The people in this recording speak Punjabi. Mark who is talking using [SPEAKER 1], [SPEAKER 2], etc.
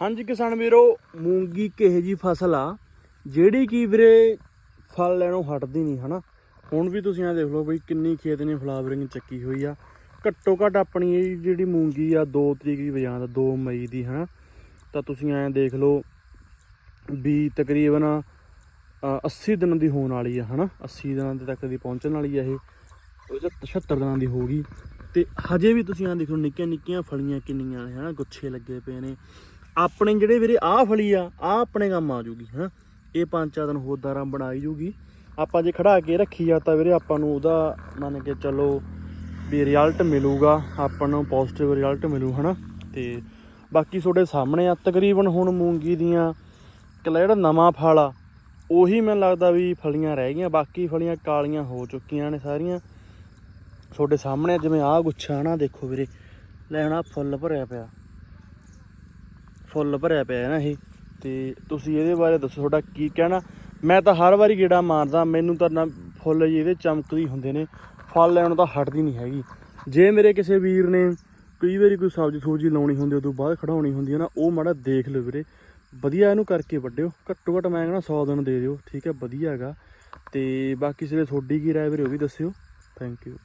[SPEAKER 1] ਹਾਂਜੀ ਕਿਸਾਨ ਵੀਰੋ ਮੂੰਗੀ ਕਿਹੋ ਜੀ ਫਸਲ ਆ? ਜਿਹੜੀ ਕੀ ਵੀਰੇ ਫਲ ਲੈਣੋਂ ਹਟਦੀ ਨਹੀਂ ਹਨਾ? ਹੁਣ ਵੀ ਤੁਸੀਂ ਆ ਦੇਖ ਲਓ ਬਈ ਕਿੰਨੀ ਖੇਤ ਨੇ ਫਲਾਵਰਿੰਗ ਚੱਕੀ ਹੋਈ ਆ। ਘੱਟੋ ਘੱਟ ਆਪਣੀ ਇਹ ਜਿਹੜੀ ਮੂੰਗੀ ਆ 2 ਤਰੀਕ ਦੀ ਵਜਾਂ ਦਾ 2 ਮਈ ਦੀ ਹਨਾ? ਤਾਂ ਤੁਸੀਂ ਐਂ ਦੇਖ ਲਓ ਵੀ ਤਕਰੀਬਨ ਅ, 80 ਦਿਨਾਂ ਦੀ ਹੋਣ ਵਾਲੀ ਆ ਹਨਾ? 80 ਦਿਨਾਂ ਦੇ ਤੱਕ ਦੀ ਪਹੁੰਚਣ ਵਾਲੀ ਆ ਇਹ। ਉਹ 76 ਦਿਨਾਂ ਦੀ ਹੋ ਗਈ ਤੇ ਹਜੇ ਵੀ ਤੁਸੀਂ ਆ ਦੇਖੋ ਨਿੱਕੀਆਂ ਨਿੱਕੀਆਂ ਫਲੀਆਂ ਕਿੰਨੀਆਂ ਨੇ ਹਨਾ? ਗੁੱਛੇ ਲੱਗੇ ਪਏ ਨੇ। ਆਪਣੇ ਜਿਹੜੇ ਵੀਰੇ ਆਹ ਫਲੀ ਆ, ਆਹ ਆਪਣੇ ਕੰਮ ਆ ਜੂਗੀ ਹਨਾ ਇਹ ਪੰਜ ਚਾਰ ਦਿਨ ਹੋਰ ਦਾਰਾਂ ਬਣਾਈ ਜੂਗੀ। ਆਪਾਂ ਜੇ ਖੜਾ ਕੇ ਰੱਖੀ ਆ ਤਾਂ ਵੀਰੇ ਆਪਾਂ ਨੂੰ ਉਹਦਾ ਮੰਨ ਕੇ ਚੱਲੋ ਵੀ ਰਿਜ਼ਲਟ ਮਿਲੂਗਾ, ਆਪਾਂ ਨੂੰ ਪੋਜ਼ਿਟਿਵ ਰਿਜ਼ਲਟ ਮਿਲੂ, ਹਨਾ? ਤੇ ਬਾਕੀ ਤੁਹਾਡੇ ਸਾਹਮਣੇ ਆ, ਤਕਰੀਬਨ ਹੁਣ ਮੂੰਗੀ ਦੀਆਂ ਕੱਲਾ ਜਿਹੜਾ ਨਵਾਂ ਫਲ ਆ, ਉਹੀ ਮੈਨੂੰ ਲੱਗਦਾ ਵੀ ਫਲੀਆਂ ਰਹਿ ਗਈਆਂ, ਬਾਕੀ ਫਲੀਆਂ ਕਾਲੀਆਂ ਹੋ ਚੁੱਕੀਆਂ ਨੇ ਸਾਰੀਆਂ। ਤੁਹਾਡੇ ਸਾਹਮਣੇ ਜਿਵੇਂ ਆਹ ਗੁੱਛਾ ਨਾ ਦੇਖੋ ਵੀਰੇ, ਲੈ ਹੁਣ ਆਹ ਫੁੱਲ ਭਰਿਆ ਪਿਆ। ਫੁੱਲ ਭਰਿਆ ਪਿਆ ਹੈ ਨਾ ਇਹ। ਤੇ ਤੁਸੀਂ ਇਹਦੇ ਬਾਰੇ ਦੱਸੋ, ਤੁਹਾਡਾ ਕੀ ਕਹਿਣਾ? ਮੈਂ ਤਾਂ ਹਰ ਵਾਰੀ ਗੇੜਾ ਮਾਰਦਾ, ਮੈਨੂੰ ਤਾਂ ਨਾ ਫੁੱਲ ਜੀ ਇਹਦੇ ਚਮਕਦੇ ਹੀ ਹੁੰਦੇ ਨੇ। ਫਲ ਲੈਣ ਤਾਂ ਹਟਦੀ ਨਹੀਂ ਹੈਗੀ। ਜੇ ਮੇਰੇ ਕਿਸੇ ਵੀਰ ਨੇ ਕਈ ਵਾਰੀ ਕੋਈ ਸਬਜ਼ੀ ਸੂਜੀ ਲਾਉਣੀ ਹੁੰਦੀ, ਉਦੋਂ ਬਾਅਦ ਖੜਾਉਣੀ ਹੁੰਦੀ ਹੈ ਨਾ, ਉਹ ਮਾੜਾ ਦੇਖ ਲਓ ਵੀਰੇ। ਵਧੀਆ ਇਹਨੂੰ ਕਰਕੇ ਵੱਡਿਓ ਘੱਟੋ ਘੱਟ ਮੈਂ ਕਹਿੰਦਾ 100 ਦਿਨ ਦੇ ਦਿਓ, ਠੀਕ ਹੈ, ਵਧੀਆ ਹੈਗਾ। ਤੇ ਬਾਕੀ ਸਿਰੇ ਤੁਹਾਡੀ ਕੀ ਰਾਏ ਵੀਰੇ, ਉਹ ਵੀ ਦੱਸਿਓ। Thank you